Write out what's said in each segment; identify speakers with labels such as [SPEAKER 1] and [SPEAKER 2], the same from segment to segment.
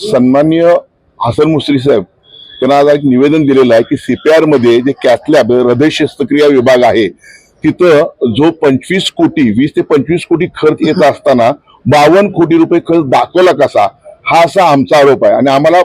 [SPEAKER 1] सन्मान्य हसन मुश्री साहेब त्यांना आज एक निवेदन दिलेलं आहे की सीपीआरमध्ये जे कॅथलॅब हृदय शस्त्रक्रिया विभाग आहे तिथं जो पंचवीस कोटी वीस ते पंचवीस कोटी खर्च येत असताना बावन्न कोटी रुपये खर्च दाखवला कसा हा असा आमचा आरोप आहे. आणि आम्हाला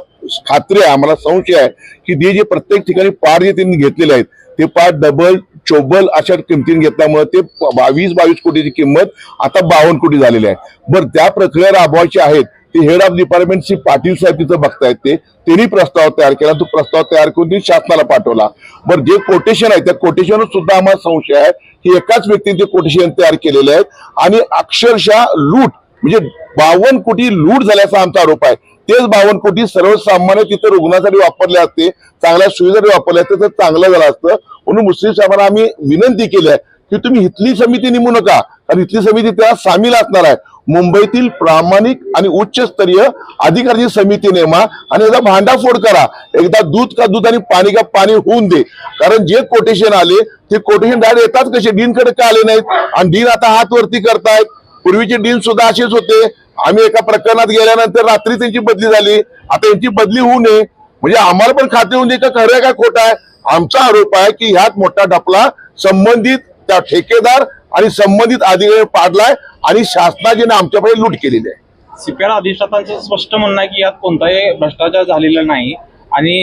[SPEAKER 1] खात्री आहे आम्हाला संशय आहे की जे जे प्रत्येक ठिकाणी पार जे त्यांनी घेतलेले आहेत ते पार डबल चोबल अशा किमतीने घेतल्यामुळे ते बावीस बावीस कोटीची किंमत आता बावन्न कोटी झालेली आहे. बरं त्या प्रक्रिया राबवायची आहेत ते head of department Shri Patil साहेब तिथं बघतायत ते. त्यांनी प्रस्ताव तयार केला तो प्रस्ताव तयार करून त्यांनी शासनाला पाठवला. बरं जे कोटेशन आहे त्या कोटेशनवर सुद्धा आम्हाला संशय आहे की एकाच व्यक्तीने ते कोटेशन तयार केलेले आहेत आणि अक्षरशः लूट म्हणजे बावन्न कोटी लूट झाल्याचा आमचा आरोप आहे. तेच बावन्न कोटी सर्वसामान्य तिथं रुग्णासाठी वापरले असते चांगल्या सुविधासाठी वापरले असते तर चांगलं झालं असतं. म्हणून मुस्लिम साहेबांना आम्ही विनंती केली आहे की तुम्ही इथली समिती निमू नका कारण इथली समिती त्या सामील असणार आहे. मुंबईतील प्रामाणिक आणि उच्चस्तरीय अधिकाऱ्याची समिती नेमा आणि याचा भांडाफोड करा. एकदा दूध का दूध आणि पाणी का पाणी होऊन दे. कारण जे कोटेशन आले ते कोटेशन डायरेक्ट येतात कसे? डीनकडे का आले नाहीत? आणि डीन आता हात वरती करतायत. पूर्वीचे डीन सुद्धा असेच होते. आम्ही एका प्रकरणात गेल्यानंतर रात्री त्यांची बदली झाली. आता यांची बदली होऊ नये. म्हणजे आम्हाला पण खाते होऊन का खरं आहे का खोटं आहे? आमचा आरोप आहे की ह्यात मोठा डपला संबंधित त्या ठेकेदार आणि संबंधित अधिकारी पाडलाय आणि शासनाने आमच्याकडे लूट केलेली आहे.
[SPEAKER 2] सीपीआर अधिष्ठातांचं स्पष्ट म्हणणं आहे की यात कोणताही भ्रष्टाचार झालेला नाही आणि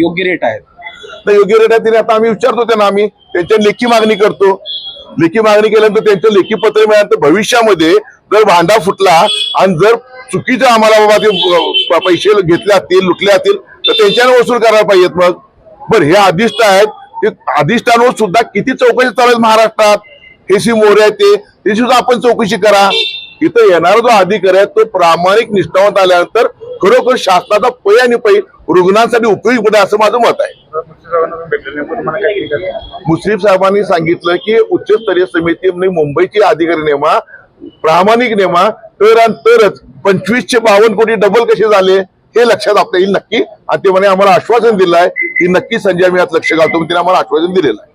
[SPEAKER 2] योग्य रेट आहेत.
[SPEAKER 1] तर योग्य रेट तिने आता आम्ही विचारतो त्यांना आम्ही. त्यांच्या लेखी मागणी करतो. लेखी मागणी केल्यानंतर त्यांचं लेखी पत्र मिळाल्यानंतर भविष्यामध्ये जर भांडा फुटला आणि जर चुकीचं आम्हाला बाबा ते पैसे घेतले असतील लुटले असतील तर त्यांच्याने वसूल करायला पाहिजेत मग. बरं हे अधिष्ठ आहेत. ते अधिष्ठानवर सुद्धा किती चौकशी चालू आहेत महाराष्ट्रात? हे सी मोरे आहेत ते. ते सुद्धा आपण चौकशी करा. इथं येणारा जो अधिकारी आहे तो प्रामाणिक निष्ठावंत आल्यानंतर खरोखर शासनाचा पै आणि पै रुग्णांसाठी उपयोगी पडेल असं माझं मत आहे. मुश्रीफ साहेबांनी सांगितलं की उच्चस्तरीय समितीने म्हणजे मुंबईची अधिकारी नेमा प्रामाणिक नेमा तर आणि तरच पंचवीसशे बावन्न कोटी डबल कसे झाले हे लक्षात आपल्या येईल नक्की. आणि ते म्हणे आम्हाला आश्वासन दिलं आहे की नक्की संजय आम्ही यात लक्ष घालतो तिने आम्हाला आश्वासन दिलेलं आहे.